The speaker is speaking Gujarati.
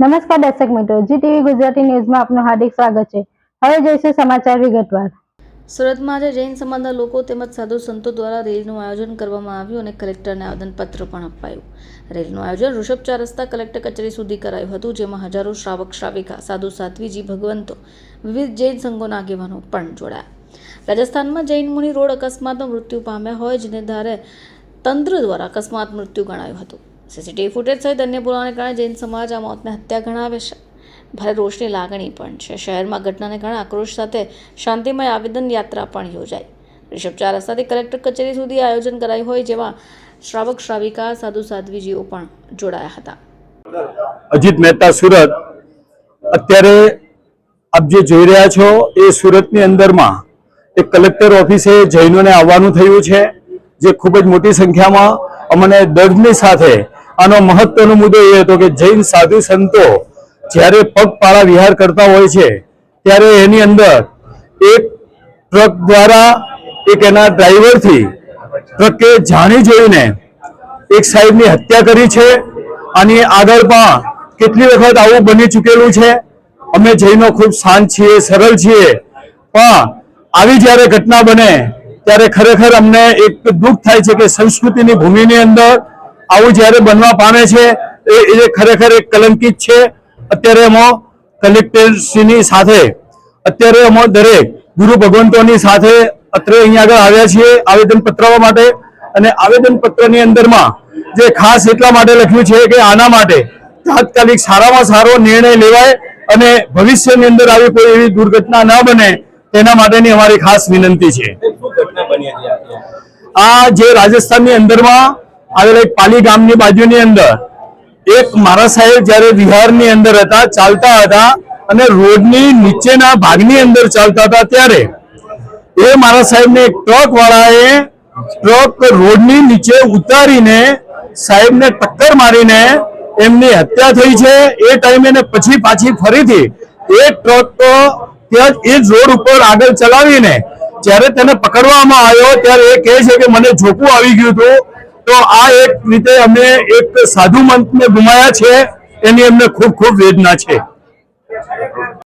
નમસ્કાર દર્શક મિત્રો જી ટીવી ગુજરાતી ન્યૂઝમાં આપનું હાર્દિક સ્વાગત છે. હવે જોઈશું સમાચાર વિગતવાર. સુરતમાં આજે જૈન સમાજના લોકો તેમજ સાધુ સંતો દ્વારા રેલીનું આયોજન કરવામાં આવ્યું અને કલેક્ટરને આવેદનપત્ર પણ અપાયું. રેલીનું આયોજન ઋષભ ચાર રસ્તા કલેક્ટર કચેરી સુધી કરાયું હતું, જેમાં હજારો શ્રાવક, શ્રાવિકા, સાધુ, સાધ્વીજી, ભગવંતો, વિવિધ જૈન સંઘોના આગેવાનો પણ જોડાયા. રાજસ્થાનમાં જૈન મુનિ રોડ અકસ્માતમાં મૃત્યુ પામ્યા હોય, જેને ધારે તંત્ર દ્વારા અકસ્માત મૃત્યુ ગણાયું હતું. સીસીટીવી ફૂટેજ સહિત અન્ય પુરાવાને કારણે જૈન સમાજ આ મોતને હત્યા ગણાવે છે. ભારે રોષની લાગણી પણ છે. શહેરમાં ઘટનાને કારણે આક્રોશ સાથે શાંતિમય આવેદન યાત્રા પણ યોજાઈ. રિષભ ચાર રસ્તાથી કલેક્ટર કચેરી સુધી આયોજન કરાયું હોય જેમાં શ્રાવક, શ્રાવિકા, સાધુ, સાધ્વીજીઓ પણ જોડાયા હતા. અજીત મહેતા, સુરત. અત્યારે આપ જે જોઈ રહ્યા છો, એ સુરતની અંદરમાં એક કલેક્ટર ઓફિસે જૈનોને આવવાનું થયું છે, જે ખૂબ જ મોટી સંખ્યામાં અમને દર્દની સાથે આનો મહત્વનો મુદ્દો એ હતો કે જૈન સાધુ સંતો જ્યારે પગપાળા વિહાર કરતા હોય છે, ત્યારે એની અંદર એક ટ્રક દ્વારા એક એના ડ્રાઈવરથી ટ્રકે જાણી જોઈને એક સાહેબની હત્યા કરી છે. આની આગળ પણ કેટલી વખત આવું બની ચૂકેલું છે? અમે જૈનો ખૂબ શાંત છીએ, સરળ છીએ. પણ આવી જ્યારે ઘટના બને, ત્યારે ખરેખર અમને એક દુઃખ થાય છે કે સંસ્કૃતિની ભૂમિની અંદર આવું જ્યારે બનવા પામે છે એ ખરેખર એક કલંકિત છે અત્યારે એમાં કલેક્ટરશ્રીની સાથે અત્યારે અમો દરેક ગુરુ ભગવંતોની સાથે અત્રે અહીંયા આગળ આવ્યા છીએ આવેદન પત્ર માટે અને આવેદન પત્રની અંદરમાં જે ખાસ એટલા માટે લખ્યું છે કે આના માટે તાત્કાલિક સારામાં સારો નિર્ણય લેવાય અને ભવિષ્યની અંદર આવી કોઈ એવી દુર્ઘટના ન બને તેના માટેની અમારી ખાસ વિનંતી છે? આ જે રાજસ્થાનની અંદરમાં આવેલા એક પાલી ગામની બાજુની અંદર. એક મારા સાહેબ જ્યારે વિહારની અંદર હતા, ચાલતા હતા અને રોડની નીચેના ભાગની અંદર ચાલતા હતા ત્યારે એ મારા સાહેબને એક ટ્રક વાળાએ ટ્રક રોડની નીચે ઉતારીને સાહેબને ટક્કર મારીને એમની હત્યા થઈ છે. એ ટાઈમે પછી પાછી ફરીથી એ ટ્રક તો ત્યાં એ રોડ ઉપર આગળ ચલાવીને જ્યારે તેને પકડવામાં આવ્યો ત્યારે એ કહે છે કે મને ઝોકું આવી ગયું હતું. તો આ એક રીતે અમે એક સાધુ મંતને ગુમાયા છે. એની અમને ખૂબ ખૂબ વેદના છે.